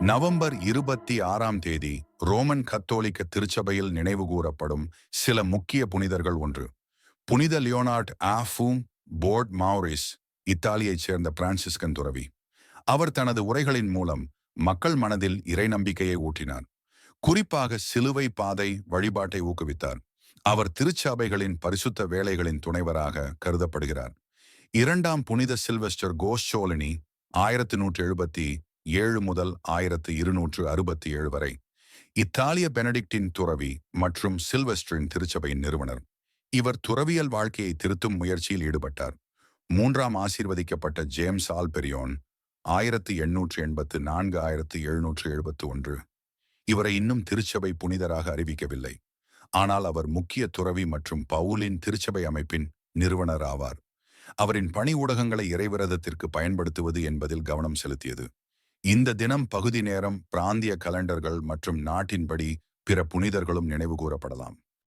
November இருபத்தி ஆறாம் தேதி ரோமன் கத்தோலிக்க திருச்சபையில் நினைவுகூரப்படும் சில முக்கிய புனிதர்கள் ஒன்று. புனித லியோனார்ட் ஆஃபூம் போர்ட் மௌரிஸ் இத்தாலியைச் சேர்ந்த பிரான்சிஸ்கன் துறவி. அவர் தனது உரைகளின் மூலம் மக்கள் மனதில் இறை நம்பிக்கையை ஊட்டினார். குறிப்பாக சிலுவை பாதை வழிபாட்டை ஊக்குவித்தார். அவர் திருச்சபைகளின் பரிசுத்த வேலைகளின் துணைவராக கருதப்படுகிறார். இரண்டாம் புனித சில்வெஸ்டர் கோஷோலினி ஆயிரத்தி நூற்று எழுபத்தி ஏழு முதல் ஆயிரத்து இருநூற்று அறுபத்தி ஏழு வரை. இத்தாலிய பெனடிக்டின் துறவி மற்றும் சில்வெஸ்டரின் திருச்சபையின் நிறுவனர். இவர் துறவியல் வாழ்க்கையை திருத்தும் முயற்சியில் ஈடுபட்டார். மூன்றாம் ஆசீர்வதிக்கப்பட்ட ஜேம்ஸ் ஆல்பெரியோன் ஆயிரத்து எண்ணூற்று எண்பத்து நான்கு ஆயிரத்து எழுநூற்று எழுபத்து ஒன்று. இவரை இன்னும் திருச்சபை புனிதராக அறிவிக்கவில்லை. ஆனால் அவர் முக்கிய துறவி மற்றும் பவுலின் திருச்சபை அமைப்பின் நிறுவனர் ஆவார். அவரின் பணி ஊடகங்களை இறைவிரதத்திற்கு பயன்படுத்துவது என்பதில் கவனம் செலுத்தியது. இந்த தினம் பகுதி நேரம் பிராந்திய கலண்டர்கள் மற்றும் நாட்டின்படி பிற புனிதர்களும் நினைவு கூறப்படலாம்.